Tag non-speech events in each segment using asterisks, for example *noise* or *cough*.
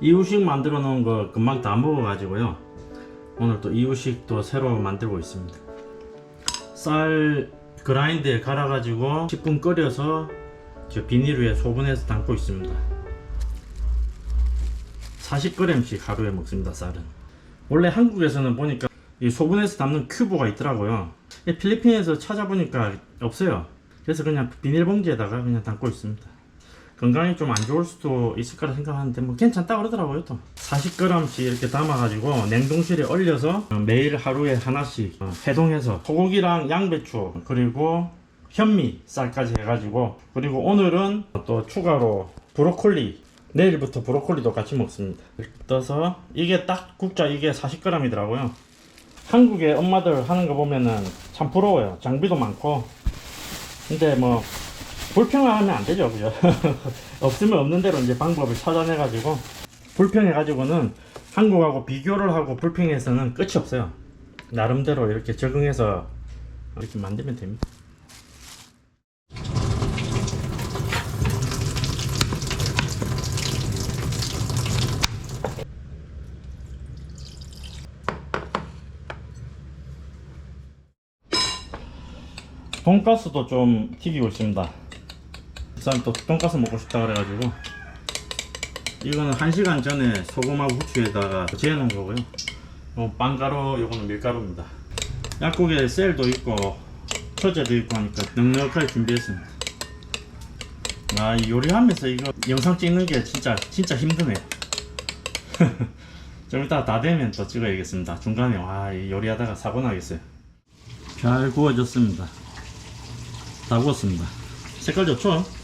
이유식 만들어 놓은 거 금방 다 먹어 가지고요. 오늘 또 이유식도 새로 만들고 있습니다. 쌀 그라인드에 갈아 가지고 10분 끓여서 저 비닐 위에 소분해서 담고 있습니다. 40g씩 하루에 먹습니다, 쌀은. 원래 한국에서는 보니까 이 소분해서 담는 큐브가 있더라고요. 이 필리핀에서 찾아보니까 없어요. 그래서 그냥 비닐봉지에다가 그냥 담고 있습니다. 건강에 좀 안 좋을 수도 있을 거라 생각하는데 뭐 괜찮다 그러더라고요 또. 40g씩 이렇게 담아가지고 냉동실에 얼려서 매일 하루에 하나씩 어, 해동해서 소고기랑 양배추 그리고 현미 쌀까지 해가지고 그리고 오늘은 또 추가로 브로콜리 내일부터 브로콜리도 같이 먹습니다. 떠서 이게 딱 국자 이게 40g이더라고요. 한국의 엄마들 하는 거 보면은 참 부러워요. 장비도 많고. 근데 뭐 불평하면 안 되죠, 그죠? *laughs* 없으면 없는 대로 이제 방법을 찾아내가지고 불평해가지고는 한국하고 비교를 하고 불평해서는 끝이 없어요. 나름대로 이렇게 적응해서 이렇게 만들면 됩니다. 돈가스도 좀 튀기고 있습니다. 일단 또 돈가스 먹고 싶다 그래가지고 이거는 1시간 전에 소금하고 후추에다가 재놓은 거고요. 어, 빵가루 요거는 밀가루입니다. 약국에 셀도 있고 처제도 있고 하니까 넉넉하게 준비했습니다. 아, 이 요리하면서 이거 영상 찍는 게 진짜 진짜 힘드네요. *laughs* 좀 이따 다 되면 또 찍어야겠습니다. 중간에 와, 이 요리하다가 사고 나겠어요. 잘 구워졌습니다. 다 구웠습니다. 색깔 좋죠?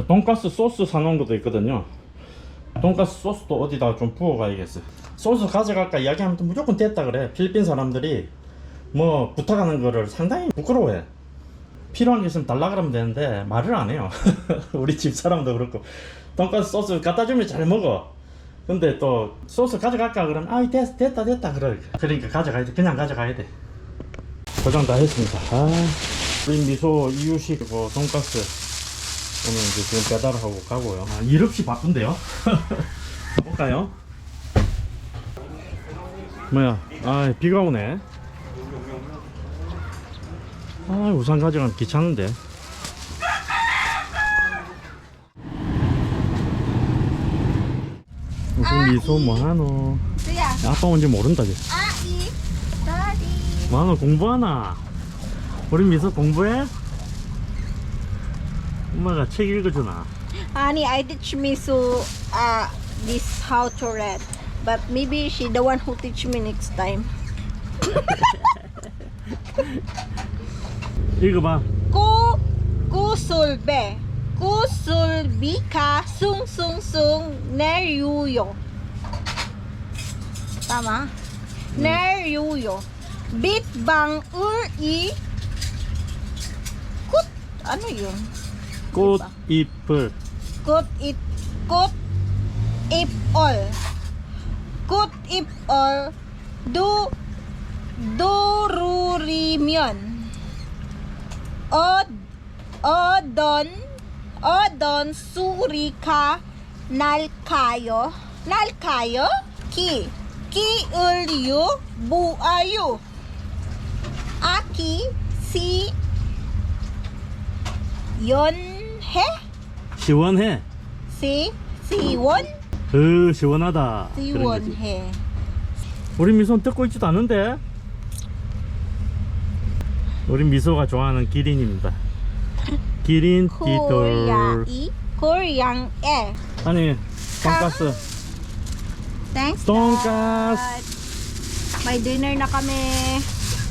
돈가스 소스 사놓은 것도 있거든요. 돈가스 소스도 어디다가 좀 부어가야겠어요. 소스 가져갈까 이야기하면 또 무조건 됐다 그래. 필리핀 사람들이 뭐 부탁하는 거를 상당히 부끄러워해. 필요한 게 있으면 달라 그러면 되는데 말을 안 해요. *laughs* 우리 집 사람도 그렇고 돈가스 소스 갖다 주면 잘 먹어. 근데 또 소스 가져갈까 그러면 아이 됐, 됐다 됐다 그래. 그러니까 가져가야 돼. 그냥 가져가야 돼. 고장 다 했습니다. 아, 우리 미소 이유식이고 돈가스 오늘 이제 지금 배달을 하고 가고요. 아, 일 없이 바쁜데요? *laughs* 볼까요? 뭐야? 아, 비가 오네. 아, 우산 가져가면 귀찮은데. 무슨 미소 뭐하노? Kuya, 아빠 뭔지 모른다. 쟤. Ai, Daddy. 뭐하노 공부하나? 우리 미소 공부해? 엄마가 책 읽어주나? Honey, I teach me so uh this how to read. But maybe she the one who teach me next time. *laughs* 읽어봐. Ku kusulbe. Kusulbika sung sung sung neryuyo. Tama? Neryuyo. Bit bang ur i kut ano yun? Kot diba? ipol. Kot it kot ipol. Kot ipol du dururimion. Od odon odon surika nalkayo nalkayo ki ki ulyu buayu aki si yon yonhe 시원해. si siwon 으 시원하다. 그런 거지. siwonhe 우리 미소 듣고 있지도 않은데. 우리 미소가 좋아하는 기린입니다. *laughs* 기린 띠돌. 코리아이 코리앙 에 아니 돈가스. Thanks 돈가스. God. May dinner na kami.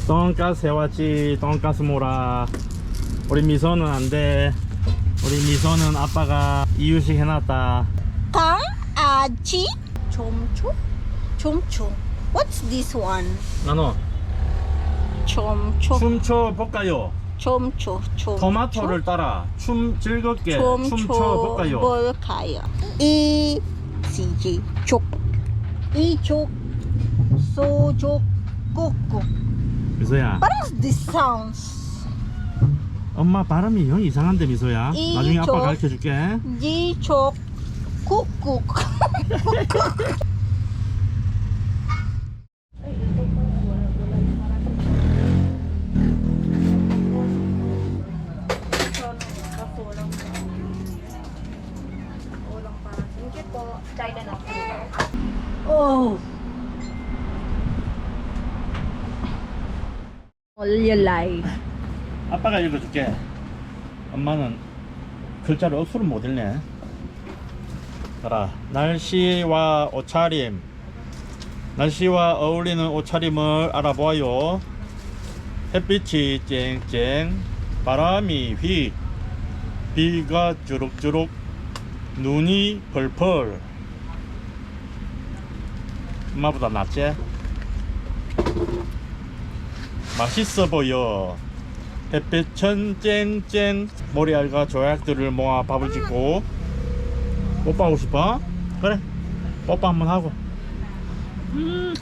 돈가스 해왔지 돈가스 모라 우리 미소는 안 돼 우리 미소는 아빠가 이유식 해놨다 강아지 촘촘 촘촘 What's this one? 나노 촘촘 춤춰 볼까요? 촘촘 촘 토마토를 따라 춤 즐겁게 춤춰 볼까요? 볼까요? 이시지 족 이족 소족 꾹꾹 미소야 What is this sounds? 엄마 발음이 영 이상한데 미소야 이 나중에 아빠 족. 가르쳐 줄게 이족 꾹꾹 Oh. All your life. 아빠가 읽어줄게. 엄마는 글자를 억수로 못 읽네. 봐라. 날씨와 옷차림. 날씨와 어울리는 옷차림을 알아보아요. 햇빛이 쨍쨍 바람이 휙 비가 주룩주룩 눈이 펄펄. 엄마보다 낫지? 맛있어 보여 햇빛은 쨍쨍 모래알과 조약들을 모아 밥을 짓고 뽀뽀하고 싶어? 그래 뽀뽀 한번 하고 음.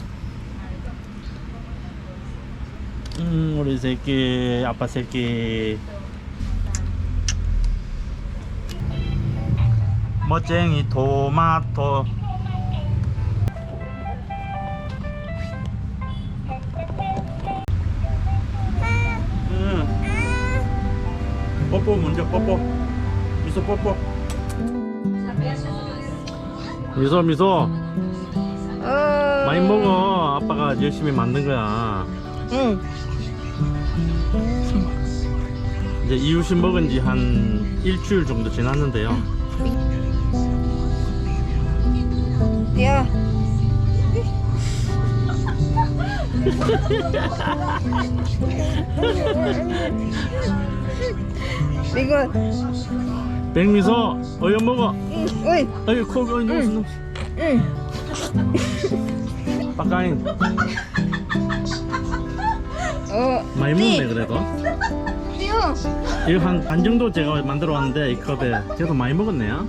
음 우리 새끼 아빠 새끼 멋쟁이 토마토 뽀뽀 먼저 뽀뽀. 미소 뽀뽀. 미소 미소. 많이 먹어. 아빠가 열심히 만든 거야. 응. 이제 이유식 먹은 지 한 일주일 정도 지났는데요. 야. *laughs* 이거 백미소 어여 먹어 응, 어이, 어이 코 어이 노스 응. 빠까인 어, 많이 먹네 그래도. 띠용. 이거 한 반 정도 제가 만들어 왔는데 이 컵에. 그래도 많이 먹었네요